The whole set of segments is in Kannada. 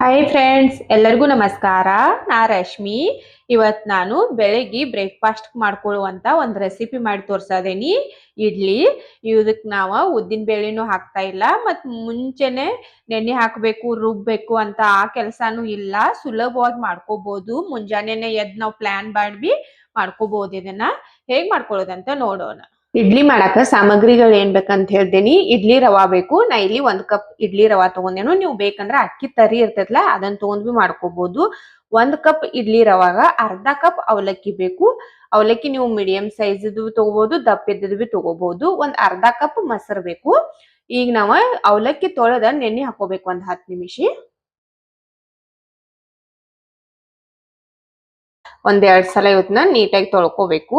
ಹಾಯ್ ಫ್ರೆಂಡ್ಸ್ ಎಲ್ಲರಿಗೂ ನಮಸ್ಕಾರ. ನಾ ರಶ್ಮಿ. ಇವತ್ತು ನಾನು ಬೆಳಗ್ಗೆ ಬ್ರೇಕ್ಫಾಸ್ಟ್ ಮಾಡ್ಕೊಳ್ಳುವಂತ ಒಂದು ರೆಸಿಪಿ ಮಾಡಿ ತೋರ್ಸದೇನಿ. ಇಡ್ಲಿ. ಇದಕ್ಕೆ ನಾವು ಉದ್ದಿನ ಬೇಳೆನೂ ಹಾಕ್ತಾ ಇಲ್ಲ, ಮತ್ತು ಮುಂಚೆನೆ ನೆನೆ ಹಾಕಬೇಕು ರುಬ್ಬಬೇಕು ಅಂತ ಆ ಕೆಲಸನೂ ಇಲ್ಲ. ಸುಲಭವಾಗಿ ಮಾಡ್ಕೋಬಹುದು ಮುಂಜಾನೆನೆ ಎದ್ದು ನಾವು ಪ್ಲಾನ್ ಮಾಡಿ ಮಾಡ್ಕೋಬಹುದು ಇದನ್ನ. ಹೇಗೆ ಮಾಡ್ಕೊಳ್ಳೋದಂತ ನೋಡೋಣ. ಇಡ್ಲಿ ಮಾಡಾಕ ಸಾಮಗ್ರಿಗಳು ಏನ್ ಬೇಕಂತ ಹೇಳ್ದೇನಿ. ಇಡ್ಲಿ ರವಾ ಬೇಕು. ನಾ ಇಲ್ಲಿ ಒಂದ್ ಕಪ್ ಇಡ್ಲಿ ರವಾ ತಗೊಂಡೇನು. ನೀವು ಬೇಕಂದ್ರ ಅಕ್ಕಿ ತರಿ ಇರ್ತೈತ್ಲಾ ಅದನ್ನ ತಗೊಂಡ್ ಬಿ ಮಾಡ್ಕೋಬಹುದು ಒಂದ್ ಕಪ್ ಇಡ್ಲಿ ರವಾಗ, ಅರ್ಧ ಕಪ್ ಅವಲಕ್ಕಿ ಬೇಕು. ಅವಲಕ್ಕಿ ನೀವು ಮೀಡಿಯಂ ಸೈಜ್ ತಗೋಬಹುದು ದಪ್ಪ ಬಿ ತಗೋಬಹುದು ಒಂದ್ ಅರ್ಧ ಕಪ್ ಮೊಸರು ಬೇಕು. ಈಗ ನಾವ ಅವಲಕ್ಕಿ ತೊಳೆದ ನೆನೆ ಹಾಕೋಬೇಕು ಒಂದ್ ಹತ್ತು ನಿಮಿಷ. ಒಂದ್ ಎರಡ್ ಸಲ ಇವತ್ತನ್ನ ನೀಟಾಗಿ ತೊಳ್ಕೊಬೇಕು.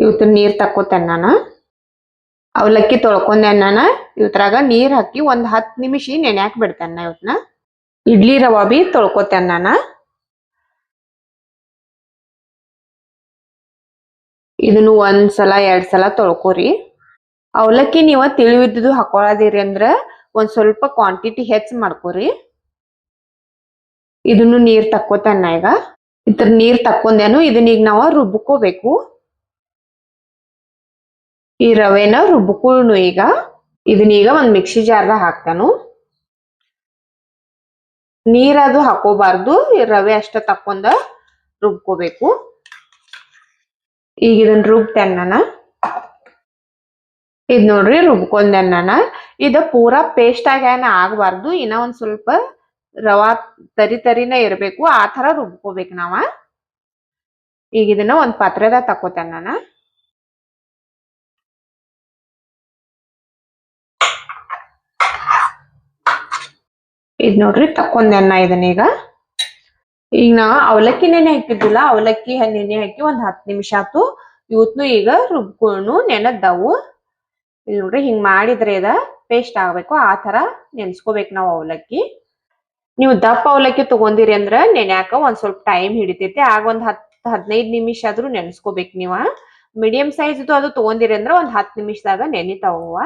ಇವತ್ತು ನೀರ್ ತಕ್ಕೋತೇನೆ ನಾನು ಅವಲಕ್ಕಿ ತೊಳ್ಕೊಂಡೆ ನಾನು ಇವತ್ರಾಗ ನೀರ್ ಹಾಕಿ ಒಂದು ಹತ್ತು ನಿಮಿಷ ನೆನ್ಯಾಕ್ ಬಿಡ್ತೇನೆ ಇವತ್ತನ್ನ ಇಡ್ಲಿ ರವಾ ಬಿ ತೊಳ್ಕೊತೇನೆ ನಾನು ಇದನ್ನು ಒಂದ್ ಸಲ, ಎರಡ್ ಸಲ ತೊಳ್ಕೊರಿ. ಅವಲಕ್ಕಿ ನೀವ ತಿಳಿವಿದ್ದು ಹಾಕೊಳದಿರಿ ಅಂದ್ರ ಒಂದ್ ಸ್ವಲ್ಪ ಕ್ವಾಂಟಿಟಿ ಹೆಚ್ಚ ಮಾಡ್ಕೊರಿ. ಇದನ್ನು ನೀರ್ ತಕ್ಕೋತೇನೆ ಈಗ. ಇದ್ರ ನೀರ್ ತಕ್ಕೊಂದೇನು ಇದನ್ನ ಈಗ ನಾವ ರುಬ್ಕೋಬೇಕು. ಈ ರವೆನ ರುಬ್ಕೊಳ್ಳು ಈಗ. ಇದನ್ನೀಗ ಒಂದು ಮಿಕ್ಸಿ ಜಾರ್ದಾಗ ಹಾಕ್ತಾನು. ನೀರದು ಹಾಕೋಬಾರ್ದು. ರವೆ ಅಷ್ಟ ತಕ್ಕೊಂಡ ರುಬ್ಕೋಬೇಕು. ಈಗ ಇದನ್ನ ರುಬ್ತೇನೆ ನಾನು ಇದ್ ನೋಡ್ರಿ ನಾನು ಇದ ಪೂರಾ ಪೇಸ್ಟ್ ಆಗ್ಯಾನ ಆಗಬಾರ್ದು. ಇನ್ನ ಒಂದ್ ಸ್ವಲ್ಪ ರವಾ ತರಿ ತರಿನ ಇರಬೇಕು. ಆ ತರ ರುಬ್ಕೋಬೇಕು ನಾವ. ಈಗ ಇದನ್ನ ಒಂದ್ ಪಾತ್ರೆದಾಗ ತಕೋತೇನೆ ನಾನು ಇದ್ ನೋಡ್ರಿ ತಕ್ಕೊಂದೆ ಅನ್ನ ಇದನ್ನೀಗ ಈಗ. ನಾ ಅವಲಕ್ಕಿ ನೆನೆ ಹಾಕಿದ್ದಿಲ್ಲ, ಅವಲಕ್ಕಿ ನೆನೆ ಹಾಕಿ ಒಂದ್ ಹತ್ತು ನಿಮಿಷ ಆತು. ಇವತ್ನು ಈಗ ರುಬ್ಕೊಂಡು ನೆನದ್ದಾವು. ಇಲ್ಲಿ ನೋಡ್ರಿ ಹಿಂಗ್ ಮಾಡಿದ್ರೆ ಇದ ಪೇಸ್ಟ್ ಆಗ್ಬೇಕು, ಆ ತರ ನೆನ್ಸ್ಕೋಬೇಕು ನಾವು ಅವಲಕ್ಕಿ. ನೀವು ದಪ್ಪ ಅವಲಕ್ಕಿ ತಗೊಂಡಿರಿ ಅಂದ್ರ ನೆನೆಯಾಕ ಒಂದ್ ಸ್ವಲ್ಪ ಟೈಮ್ ಹಿಡಿತೈತಿ. ಆಗ ಒಂದ್ ಹತ್ ಹದಿನೈದು ನಿಮಿಷ ಆದ್ರೂ ನೆನ್ಸ್ಕೋಬೇಕು ನೀವ. ಮೀಡಿಯಂ ಸೈಜ್ ಅದು ತಗೊಂಡಿರಿ ಅಂದ್ರ ಒಂದ್ ಹತ್ತು ನಿಮಿಷದಾಗ ನೆನಿತಾವ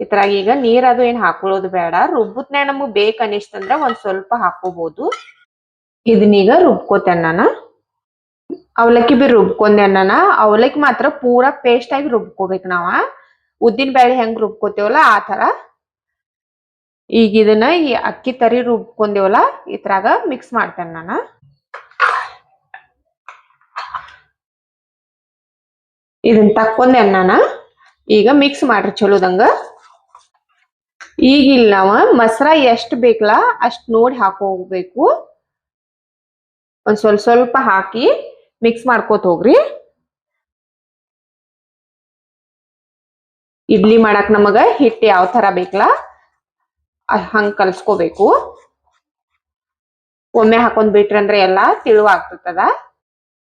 ಇದ್ರಾಗ ಈಗ ನೀರ್ ಅದು ಏನ್ ಹಾಕೊಳ್ಳೋದು ಬೇಡ. ರುಬ್ಬತ್ನ್ಯಾಗ ನಮಗ್ ಬೇಕ ಅನಿಸ್ತಂದ್ರ ಒಂದ್ ಸ್ವಲ್ಪ ಹಾಕೋಬಹುದು ಇದನ್ನೀಗ ರುಬ್ಕೋತೇನೆ ನಾನು ಅವಲಕ್ಕಿ ಬಿ ರುಬ್ಕೊಂಡೆ ನಾನು ಅವಲಕ್ಕಿ ಮಾತ್ರ ಪೂರಾ ಪೇಸ್ಟ್ ಆಗಿ ರುಬ್ಕೋಬೇಕು ನಾವ. ಉದ್ದಿನ ಬೇಳೆ ಹೆಂಗ್ ರುಬ್ಕೋತೇವಲ್ಲ ಆ ತರ ಈಗ ಇದನ್ನ ಈ ಅಕ್ಕಿ ತರಿ ರುಬ್ಕೊಂದೇವಲ್ಲ ಇದ್ರಾಗ ಮಿಕ್ಸ್ ಮಾಡ್ತೇನೆ ನಾನು ಇದನ್ನ ತಕ್ಕೊಂದೆ ನಾನು ಈಗ ಮಿಕ್ಸ್ ಮಾಡ್ರಿ ಚಲೋದಂಗ ಈಗ ಇಲ್ಲಿ ನಾವ ಮಸರ ಎಷ್ಟ್ ಬೇಕಲ್ಲ ಅಷ್ಟ್ ನೋಡಿ ಹೋಗ್ಬೇಕು. ಒಂದ್ ಸ್ವಲ್ಪ ಸ್ವಲ್ಪ ಹಾಕಿ ಮಿಕ್ಸ್ ಮಾಡ್ಕೋತ ಹೋಗ್ರಿ. ಇಡ್ಲಿ ಮಾಡಕ್ ನಮಗ ಹಿಟ್ಟು ಯಾವ ತರ ಬೇಕಲ್ಲ ಹಂಗ್ ಕಲ್ಸ್ಕೋಬೇಕು. ಒಮ್ಮೆ ಹಾಕೊಂಡ್ ಬಿಟ್ರಿ ಅಂದ್ರೆ ಎಲ್ಲಾ ತಿಳುವಾಗ್ತದ.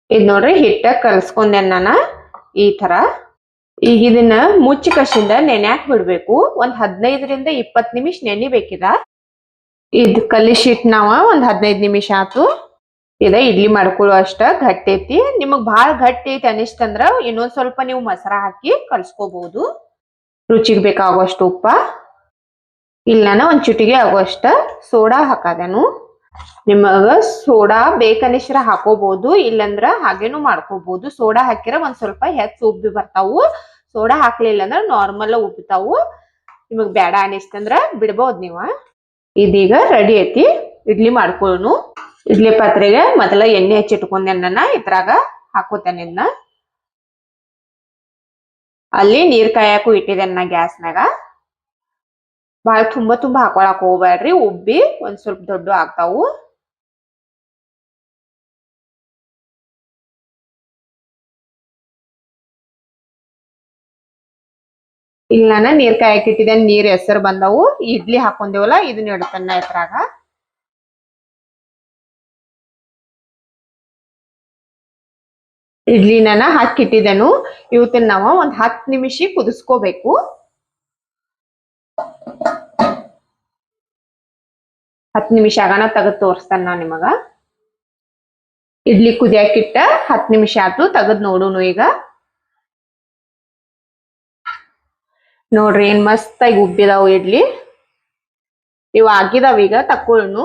ಇದ್ ನೋಡ್ರಿ ಹಿಟ್ಟ ಕಲ್ಸ್ಕೊಂಡೆ ನಾನು ಈ ತರ. ಈಗ ಇದನ್ನ ಮುಚ್ಚಿ ಕಸಿಂದ ನೆನ್ಯಾಕ್ ಬಿಡ್ಬೇಕು. ಒಂದ್ ಹದಿನೈದರಿಂದ ಇಪ್ಪತ್ ನಿಮಿಷ ನೆನಿಬೇಕಿದ. ಇದ್ ಶೀಟ್ ನಾವ ಒಂದ್ ಹದಿನೈದು ನಿಮಿಷ ಆತು. ಇದ ಇಡ್ಲಿ ಮಾಡ್ಕೊಳ್ಳೋ ಅಷ್ಟ ಗಟ್ಟಿ ಐತಿ. ನಿಮಗ್ ಬಾಳ ಗಟ್ಟಿ ಐತಿ ಅನಿಸ್ತಂದ್ರ ಇನ್ನೊಂದ್ ಸ್ವಲ್ಪ ನೀವು ಮೊಸರ ಹಾಕಿ ಕಲ್ಸ್ಕೋಬಹುದು ರುಚಿಗೆ ಬೇಕಾಗುವಷ್ಟು ಉಪ್ಪ. ಇಲ್ಲನ ಒಂದ್ ಚುಟಿಗೆ ಆಗುವಷ್ಟ ಸೋಡಾ ಹಾಕದೇನು. ನಿಮಗ ಸೋಡಾ ಬೇಕನಿಸ್ರ ಹಾಕೋಬಹುದು ಇಲ್ಲಂದ್ರ ಹಾಗೇನು ಮಾಡ್ಕೋಬಹುದು ಸೋಡಾ ಹಾಕಿರ ಒಂದ್ ಸ್ವಲ್ಪ ಹೆಚ್ಚು ಉಬ್ಬಿ ಬರ್ತಾವು. ಸೋಡಾ ಹಾಕ್ಲಿಲ್ಲ ಅಂದ್ರ ನಾರ್ಮಲ್ ಉಬ್ಬಿತಾವು. ನಿಮಗ್ ಬೇಡ ಅನಿಸ್ತಂದ್ರ ಬಿಡ್ಬಹುದು ನೀವ. ಇದೀಗ ರೆಡಿ ಐತಿ. ಇಡ್ಲಿ ಮಾಡ್ಕೊಳ್ಳೋನು ಇಡ್ಲಿ ಪಾತ್ರೆಗೆ ಮೊದಲ ಎಣ್ಣೆ ಹಚ್ಚಿಟ್ಕೊಂಡೆ ನನ್ನ ಇದ್ರಾಗ ಹಾಕೋತೇನೆ ಅಲ್ಲಿ ನೀರ್ ಕಾಯಕು ಇಟ್ಟಿದೆ ನಾ ಗ್ಯಾಸ್ನಾಗ. ಬಾಳ ತುಂಬ ತುಂಬಾ ಹಾಕೊಳಕ್ ಹೋಗ್ಬೇಡ್ರಿ ಉಬ್ಬಿ ಒಂದ್ ಸ್ವಲ್ಪ ದೊಡ್ಡ ಆಗ್ತಾವು. ಇಲ್ಲ ನೀರ್ ಕಾಯಕಿಟ್ಟಿದೆ ನೀರ್ ಹೆಸರು ಬಂದವು. ಇಡ್ಲಿ ಹಾಕೊಂಡೇವಲ್ಲ, ಇದನ್ನ ಇಡ್ತೇನೆ ಎತ್ತರಾಗ ಇಡ್ಲಿನ ಹಾಕಿಟ್ಟಿದ್ದೆನು. ಇವತ್ತಿನ ನಾವ ಒಂದ್ ಹತ್ತು ನಿಮಿಷ ಕುದಿಸ್ಕೋಬೇಕು. ಹತ್ ನಿಮಿಷ ಆಗನ ತೆಗೆದ್ ತೋರಿಸ್ತಾನೆ ನಾ ನಿಮಗ. ಇಡ್ಲಿ ಕುದಿಯಾಕಿಟ್ಟ ಹತ್ತು ನಿಮಿಷ ಆತು ತೆಗೆದ್ ನೋಡುನು ಈಗ. ನೋಡ್ರಿ ಏನ್ ಮಸ್ತಾಗಿ ಉಬ್ಬಿದಾವು ಇಡ್ಲಿ. ಇವು ಆಗಿದಾವ ಈಗ ತಕ್ಕೊಳ್ಳು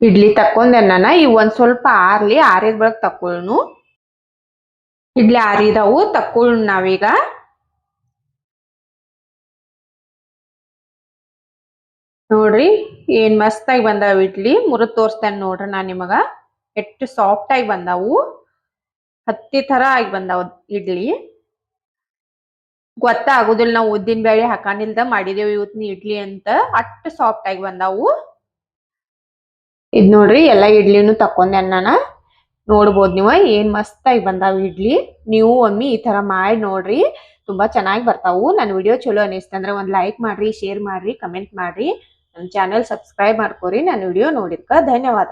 ಇಡ್ಲಿ ತಕ್ಕೊಂಡೆ ನಾನು ಇವ್ ಒಂದ್ ಸ್ವಲ್ಪ ಆರ್ಲಿ ಆರಿದ ಬಳಕ್ ತಕ್ಕೊಳ್ಳು ಇಡ್ಲಿ ಆರಿದಾವು ತಕ್ಕೊಳ್ಳು ನಾವೀಗ. ನೋಡ್ರಿ, ಏನ್ ಮಸ್ತಾಗಿ ಬಂದಾವ ಇಡ್ಲಿ. ಮುರು ತೋರಿಸ್ತೇನೆ ನೋಡ್ರಿ ನಾನ್ ನಿಮಗ. ಎಷ್ಟು ಸಾಫ್ಟ್ ಆಗಿ ಬಂದಾವು. ಹತ್ತಿ ತರ ಆಗಿ ಬಂದಾವ ಇಡ್ಲಿ. ಗೊತ್ತಾಗುದಿಲ್ಲ ನಾವು ಉದ್ದಿನ ಬೇಳೆ ಹಾಕಾನಿಲ್ದ ಮಾಡಿದೇವಿ ಇವತ್ತಿನ ಇಡ್ಲಿ ಅಂತ. ಅಷ್ಟು ಸಾಫ್ಟ್ ಆಗಿ ಬಂದಾವು. ಇದ್ ನೋಡ್ರಿ, ಎಲ್ಲಾ ಇಡ್ಲಿನೂ ತಕೊಂಡೆ ನಾನು. ನೋಡ್ಬೋದು ನೀವ, ಏನ್ ಮಸ್ತ್ ಆಗಿ ಬಂದಾವ ಇಡ್ಲಿ. ನೀವು ಒಮ್ಮಿ ಈ ತರ ಮಾಡಿ ನೋಡ್ರಿ, ತುಂಬಾ ಚೆನ್ನಾಗಿ ಬರ್ತಾವು. ನನ್ನ ವಿಡಿಯೋ ಚಲೋ ಅನಿಸ್ತಂದ್ರೆ ಒಂದ್ ಲೈಕ್ ಮಾಡ್ರಿ ಶೇರ್ ಮಾಡ್ರಿ ಕಮೆಂಟ್ ಮಾಡ್ರಿ. ನನ್ನ ಚಾನೆಲ್ ಸಬ್ಸ್ಕ್ರೈಬ್ ಮಾಡ್ಕೊರಿ. ನನ್ನ ವಿಡಿಯೋ ನೋಡಿದ್ಕ ಧನ್ಯವಾದ